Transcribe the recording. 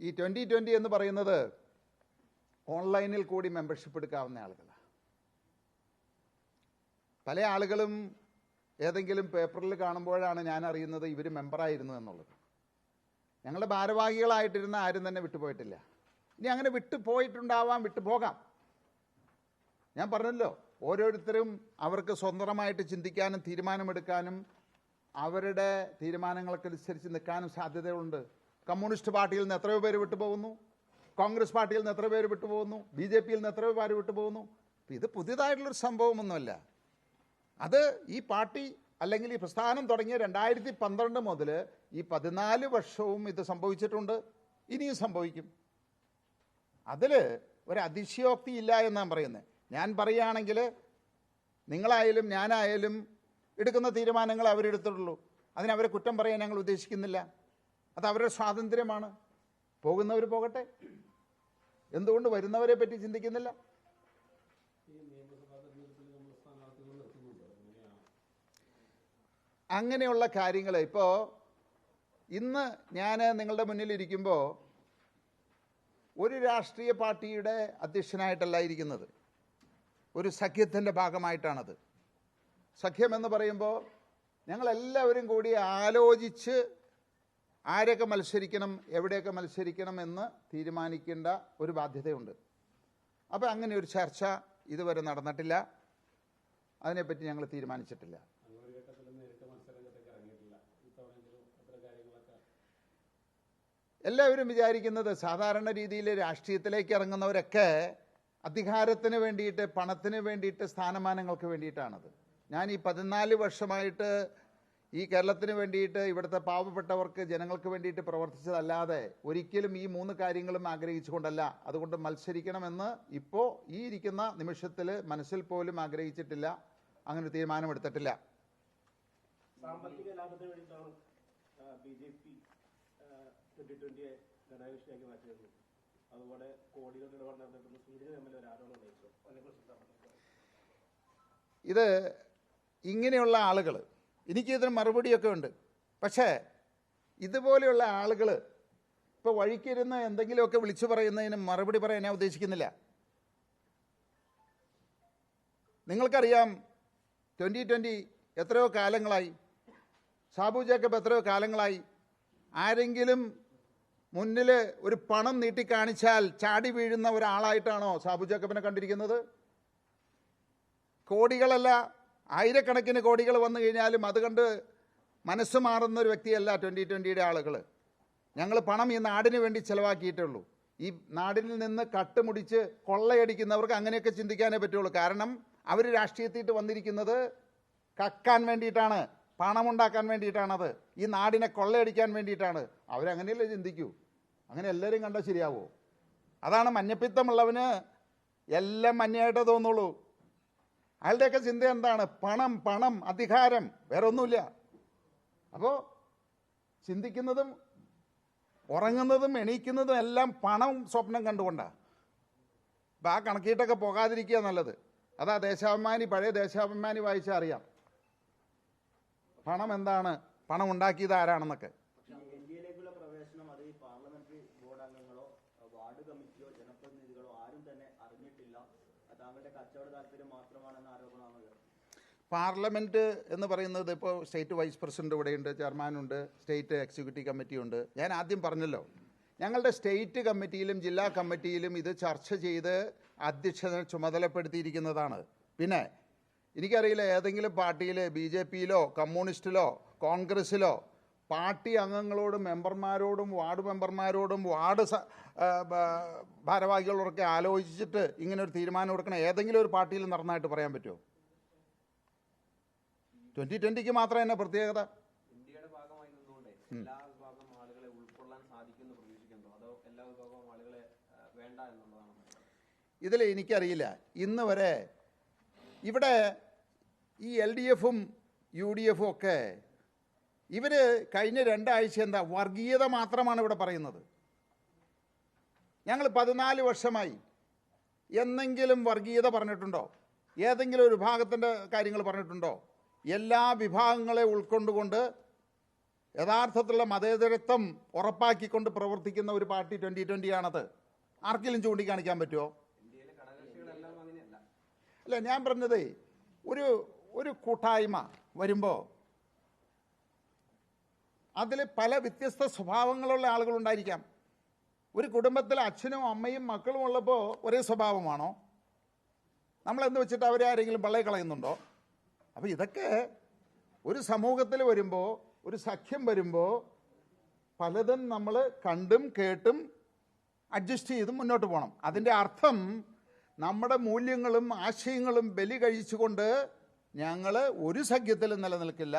ഈ twenty twenty എന്ന് പറയുന്നത് ഓൺലൈനിൽ കൂടി മെമ്പർഷിപ്പ് എടുക്കാവുന്ന ആളുകളാണ് പല ആളുകളും ഏതെങ്കിലും പേപ്പറിൽ കാണുമ്പോഴാണ് ഞാൻ അറിയുന്നത് ഇവർ മെമ്പറായിരുന്നു എന്നുള്ളത്. ഞങ്ങളുടെ ഭാരവാഹികളായിട്ടിരുന്ന ആരും തന്നെ വിട്ടുപോയിട്ടില്ല. ഇനി അങ്ങനെ വിട്ടുപോയിട്ടുണ്ടാവാം വിട്ടുപോകാം ഞാൻ പറഞ്ഞല്ലോ ഓരോരുത്തരും അവർക്ക് സ്വതന്ത്രമായിട്ട് ചിന്തിക്കാനും തീരുമാനമെടുക്കാനും അവരുടെ തീരുമാനങ്ങൾക്കനുസരിച്ച് നിൽക്കാനും സാധ്യതയുണ്ട്. കമ്മ്യൂണിസ്റ്റ് പാർട്ടിയിൽ നിന്ന് എത്രയോ പേര് വിട്ടുപോകുന്നു. കോൺഗ്രസ് പാർട്ടിയിൽ നിന്ന് എത്ര പേര് വിട്ടുപോകുന്നു. ബി ജെ പിയിൽ നിന്ന് എത്രയോ പേര് വിട്ടുപോകുന്നു. ഇത് പുതിയതായിട്ടുള്ളൊരു സംഭവമൊന്നുമല്ല. അത് ഈ പാർട്ടി അല്ലെങ്കിൽ ഈ പ്രസ്ഥാനം തുടങ്ങിയ രണ്ടായിരത്തി പന്ത്രണ്ട് മുതൽ ഈ പതിനാല് വർഷവും ഇത് സംഭവിച്ചിട്ടുണ്ട്. ഇനിയും സംഭവിക്കും. അതിൽ ഒരു അതിശയോക്തി ഇല്ല എന്നാണ് പറയുന്നത്. ഞാൻ പറയുകയാണെങ്കിൽ നിങ്ങളായാലും ഞാനായാലും എടുക്കുന്ന തീരുമാനങ്ങൾ അവരെടുത്തിട്ടുള്ളൂ. അതിനവരെ കുറ്റം പറയാൻ ഞങ്ങൾ ഉദ്ദേശിക്കുന്നില്ല. അത് അവരുടെ സ്വാതന്ത്ര്യമാണ്. പോകുന്നവർ പോകട്ടെ. എന്തുകൊണ്ട് വരുന്നവരെ പറ്റി ചിന്തിക്കുന്നില്ല? അങ്ങനെയുള്ള കാര്യങ്ങൾ ഇപ്പോൾ ഇന്ന് ഞാൻ നിങ്ങളുടെ മുന്നിൽ ഇരിക്കുമ്പോൾ ഒരു രാഷ്ട്രീയ പാർട്ടിയുടെ അധ്യക്ഷനായിട്ടല്ല ഇരിക്കുന്നത്. ഒരു സഖ്യത്തിന്റെ ഭാഗമായിട്ടാണത്. സഖ്യം എന്ന് പറയുമ്പോൾ ഞങ്ങളെല്ലാവരും കൂടി ആലോചിച്ച് ആരൊക്കെ മത്സരിക്കണം എവിടെയൊക്കെ മത്സരിക്കണം എന്ന് തീരുമാനിക്കേണ്ട ഒരു ബാധ്യതയുണ്ട്. അപ്പോൾ അങ്ങനെ ഒരു ചർച്ച ഇതുവരെ നടന്നിട്ടില്ല. അതിനെപ്പറ്റി ഞങ്ങൾ തീരുമാനിച്ചിട്ടില്ല. എല്ലാവരും വിചാരിക്കുന്നത് സാധാരണ രീതിയിൽ രാഷ്ട്രീയത്തിലേക്ക് ഇറങ്ങുന്നവരൊക്കെ അധികാരത്തിന് വേണ്ടിയിട്ട് പണത്തിന് വേണ്ടിയിട്ട് സ്ഥാനമാനങ്ങൾക്ക് വേണ്ടിയിട്ടാണത്. ഞാൻ ഈ പതിനാല് വർഷമായിട്ട് ഈ കേരളത്തിന് വേണ്ടിയിട്ട് ഇവിടുത്തെ പാവപ്പെട്ടവർക്ക് ജനങ്ങൾക്ക് വേണ്ടിയിട്ട് പ്രവർത്തിച്ചതല്ലാതെ ഒരിക്കലും ഈ മൂന്ന് കാര്യങ്ങളും ആഗ്രഹിച്ചുകൊണ്ടല്ല. അതുകൊണ്ട് മത്സരിക്കണമെന്ന് ഇപ്പോൾ ഈ ഇരിക്കുന്ന നിമിഷത്തിൽ മനസ്സിൽ പോലും ആഗ്രഹിച്ചിട്ടില്ല. അങ്ങനെ തീരുമാനമെടുത്തിട്ടില്ല. അതുപോലെ കോടികളുടെ ഇടപാട് നടന്നിട്ടുള്ള എം എൽ ഒരു ആരോപണം ഉന്നയിച്ചു അതിനെക്കുറിച്ച് ഇത് ഇങ്ങനെയുള്ള ആളുകൾ എനിക്കിതിന് മറുപടിയൊക്കെ ഉണ്ട്. പക്ഷേ ഇതുപോലെയുള്ള ആളുകൾ ഇപ്പോൾ വഴിക്കിരുന്ന് എന്തെങ്കിലുമൊക്കെ വിളിച്ചു പറയുന്നതിന് മറുപടി പറയാൻ ഞാൻ ഉദ്ദേശിക്കുന്നില്ല. നിങ്ങൾക്കറിയാം ട്വന്റി ട്വന്റി എത്രയോ കാലങ്ങളായി സാബു ജേക്കബ് എത്രയോ കാലങ്ങളായി ആരെങ്കിലും മുന്നിൽ ഒരു പണം നീട്ടിക്കാണിച്ചാൽ ചാടി വീഴുന്ന ഒരാളായിട്ടാണോ സാബു ജേക്കബിനെ കണ്ടിരിക്കുന്നത്? കോടികളല്ല ആയിരക്കണക്കിന് കോടികൾ വന്നു കഴിഞ്ഞാലും അത് കണ്ട് മനസ്സ് മാറുന്ന ഒരു വ്യക്തിയല്ല ട്വന്റി ട്വന്റിയുടെ ആളുകൾ ഞങ്ങൾ പണം ഈ നാടിന് വേണ്ടി ചിലവാക്കിയിട്ടുള്ളൂ. ഈ നാടിനിൽ നിന്ന് കട്ടുമുടിച്ച് കൊള്ളയടിക്കുന്നവർക്ക് അങ്ങനെയൊക്കെ ചിന്തിക്കാനേ പറ്റുള്ളൂ. കാരണം അവർ രാഷ്ട്രീയത്തിയിട്ട് വന്നിരിക്കുന്നത് കക്കാൻ വേണ്ടിയിട്ടാണ് പണമുണ്ടാക്കാൻ വേണ്ടിയിട്ടാണത്. ഈ നാടിനെ കൊള്ളയടിക്കാൻ വേണ്ടിയിട്ടാണ്. അവരങ്ങനെയല്ലേ ചിന്തിക്കൂ? അങ്ങനെ എല്ലാവരും കണ്ടാൽ ശരിയാവോ? അതാണ് മഞ്ഞപ്പിത്തമുള്ളവന് എല്ലാം മഞ്ഞയായിട്ടേ തോന്നുള്ളൂ. അയാളുടെയൊക്കെ ചിന്ത എന്താണ്? പണം പണം അധികാരം വേറെ ഒന്നുമില്ല അപ്പോൾ ചിന്തിക്കുന്നതും ഉറങ്ങുന്നതും എണീക്കുന്നതും എല്ലാം പണം സ്വപ്നം കണ്ടുകൊണ്ടാണ് അപ്പം ആ കണക്കിയിട്ടൊക്കെ പോകാതിരിക്കുക നല്ലത്. അതാ ദേശാഭിമാനി പഴയ ദേശാഭിമാനി വായിച്ചാൽ അറിയാം. പണം എന്താണ്? പണം ഉണ്ടാക്കിയത് ആരാണെന്നൊക്കെ. പാർലമെന്ററി ബോർഡ് വാർഡ് കമ്മിറ്റിയോ ജനപ്രതിനിധികളോ ആരും തന്നെ അറിഞ്ഞിട്ടില്ല. താങ്കളുടെ കച്ചവട മാത്രമാണെന്ന ആരോപണമാണ് എന്ന് പറയുന്നത് ഇപ്പോൾ സ്റ്റേറ്റ് വൈസ് പ്രസിഡന്റ് ഇവിടെയുണ്ട് ചെയർമാനുണ്ട് സ്റ്റേറ്റ് എക്സിക്യൂട്ടീവ് കമ്മിറ്റി ഉണ്ട്. ഞാൻ ആദ്യം പറഞ്ഞല്ലോ ഞങ്ങളുടെ സ്റ്റേറ്റ് കമ്മിറ്റിയിലും ജില്ലാ കമ്മിറ്റിയിലും ഇത് ചർച്ച ചെയ്ത് അധ്യക്ഷനെ ചുമതലപ്പെടുത്തിയിരിക്കുന്നതാണ്. പിന്നെ എനിക്കറിയില്ല ഏതെങ്കിലും പാർട്ടിയിൽ ബി ജെ പിയിലോ കമ്മ്യൂണിസ്റ്റിലോ കോൺഗ്രസ്സിലോ പാർട്ടി അംഗങ്ങളോടും മെമ്പർമാരോടും വാർഡ് മെമ്പർമാരോടും വാർഡ് ഭാരവാഹികളോടൊക്കെ ആലോചിച്ചിട്ട് ഇങ്ങനെ ഒരു തീരുമാനം എടുക്കണം. ഏതെങ്കിലും ഒരു പാർട്ടിയിൽ നടന്നതായിട്ട് പറയാൻ പറ്റുമോ? ട്വന്റി ട്വന്റിക്ക് മാത്രം തന്നെ പ്രത്യേകത? ഇതിൽ എനിക്കറിയില്ല. ഇന്ന് വരെ ഇവിടെ ഈ എൽ ഡി എഫും യു ഡി എഫും ഒക്കെ ഇവർ കഴിഞ്ഞ രണ്ടാഴ്ച എന്താ വർഗീയത മാത്രമാണ് ഇവിടെ പറയുന്നത്. ഞങ്ങൾ പതിനാല് വർഷമായി എന്നെങ്കിലും വർഗീയത പറഞ്ഞിട്ടുണ്ടോ? ഏതെങ്കിലും ഒരു വിഭാഗത്തിന്റെ കാര്യങ്ങൾ പറഞ്ഞിട്ടുണ്ടോ? എല്ലാ വിഭാഗങ്ങളെ ഉൾക്കൊണ്ടുകൊണ്ട് യഥാർത്ഥത്തിലുള്ള മതേതരത്വം ഉറപ്പാക്കിക്കൊണ്ട് പ്രവർത്തിക്കുന്ന ഒരു പാർട്ടി ട്വന്റി ട്വന്റിയാണത് ആർക്കെങ്കിലും ചൂണ്ടിക്കാണിക്കാൻ പറ്റുമോ? അല്ല ഞാൻ പറഞ്ഞതേ ഒരു ഒരു കൂട്ടായ്മ വരുമ്പോൾ അതിൽ പല വ്യത്യസ്ത സ്വഭാവങ്ങളുള്ള ആളുകളുണ്ടായിരിക്കാം. ഒരു കുടുംബത്തിൽ അച്ഛനും അമ്മയും മക്കളും ഉള്ളപ്പോൾ ഒരേ സ്വഭാവമാണോ? നമ്മളെന്ത് വെച്ചിട്ട് അവരെ ആരെങ്കിലും പള്ളയെ കളയുന്നുണ്ടോ? അപ്പോൾ ഇതൊക്കെ ഒരു സമൂഹത്തിൽ വരുമ്പോൾ ഒരു സഖ്യം വരുമ്പോൾ പലതും നമ്മൾ കണ്ടും കേട്ടും അഡ്ജസ്റ്റ് ചെയ്ത് മുന്നോട്ട് പോകണം. അതിന്റെ അർത്ഥം നമ്മുടെ മൂല്യങ്ങളും ആശയങ്ങളും ബലി കഴിച്ചുകൊണ്ട് ഞങ്ങൾ ഒരു സഖ്യത്തിലും നിലനിൽക്കില്ല.